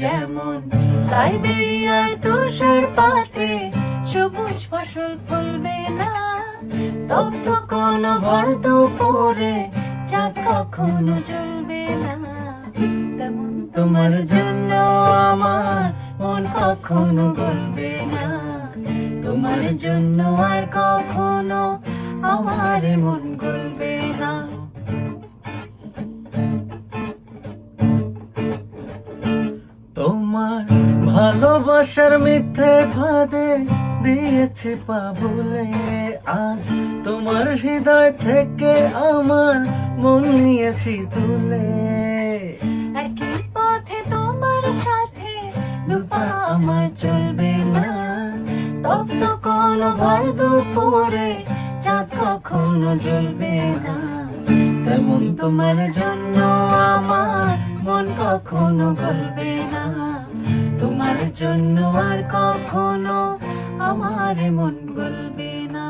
যেমন সাইবেরিয়ার তুষার পাতে সবুজ ফসল ফলবে না তপ্ত কোন ভর দুপুরে চাঁদ কখনো জ্বলবে না। তেমন তোমার জন্য আমার মন কখনো গলবে না। তোমার জন্য আর কখনো আমার মন গলবে না। তোমার ভালোবাসার মিথ্যে ফাঁদে দিয়েছি পাবলে আজ তোমার হৃদয় থেকে আমার মন নিয়েছি তুলে। একই পথে তোমার সাথে দুপা আমার চলবে না। তপ্ত কোন ভর দুপুরে চাঁদ কখনো জ্বলবে না। তেমন তোমার জন্য আমার মন কখনো গলবে না। তোমার জন্য আর কখনো আমার মন গলবে না।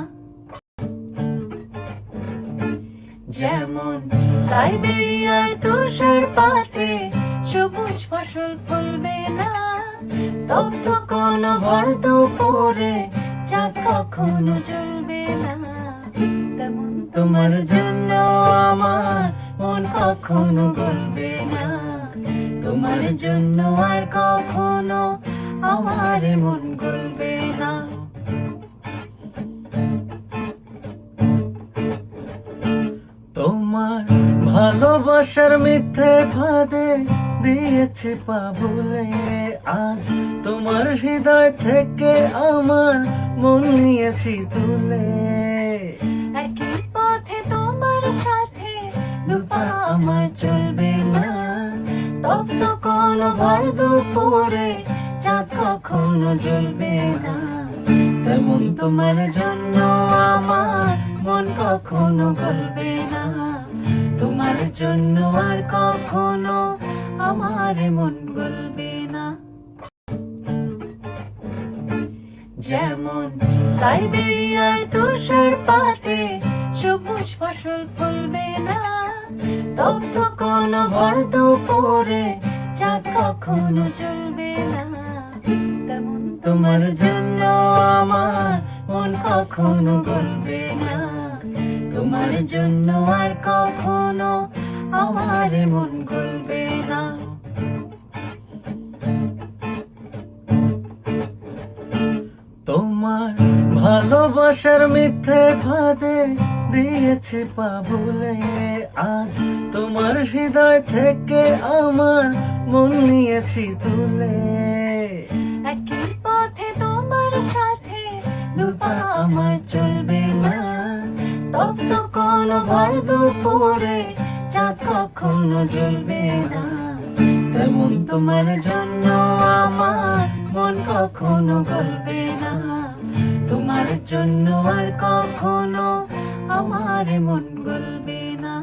যেমন সাইবেরিয়ার তুষার পাতে সবুজ ফসল ফলবে না তপ্ত কোন ভর দুপুরে চাঁদ কখনো জ্বলবে না। তেমন তোমার জন্য আমার মন কখনো গলবে না। তোমার জন্য আর কখনো আমার মন গলবে না। তোমার ভালোবাসার মিথ্যে ফাঁদে দিয়েছি পাবলে আজ তোমার হৃদয় থেকে আমার মন নিয়েছি তুলে। একই পথে তোমার সাথে দুপা আমার চলবে না। কোন ভর দুপুরে, চাঁদ কখনো জ্বলবে না। তেমন তোমার জন্য আমার মন কখনো গলবে না। তোমার জন্য আর কখনো আমার মন গলবে না। যেমন সাইবেরিয়ার তুষার পাতে সবুজ ফসল ফলবে না, তপ্ত কোন ভর দুপুরে চাঁদ কখনো জ্বলবে না। তোমার জন্য আমার মন কখনো গলবে না। তোমার জন্য আর কখনো আমার মন গলবে না। তোমার ভালোবাসার মিথ্যে ফাঁদে দিয়েছি পাবলে আজ তোমার হৃদয় থেকে আমার মন নিয়েছি তুলে। একই পথে তোমার সাথে দুপা আমার চলবে না। তপ্ত কোন ভর দুপুরে, চাঁদ কখনো জ্বলবে না। তেমন তোমার জন্য আমার মন কখনো গলবে না। তোমার জন্য আর কখনো আমার মন গলবে না।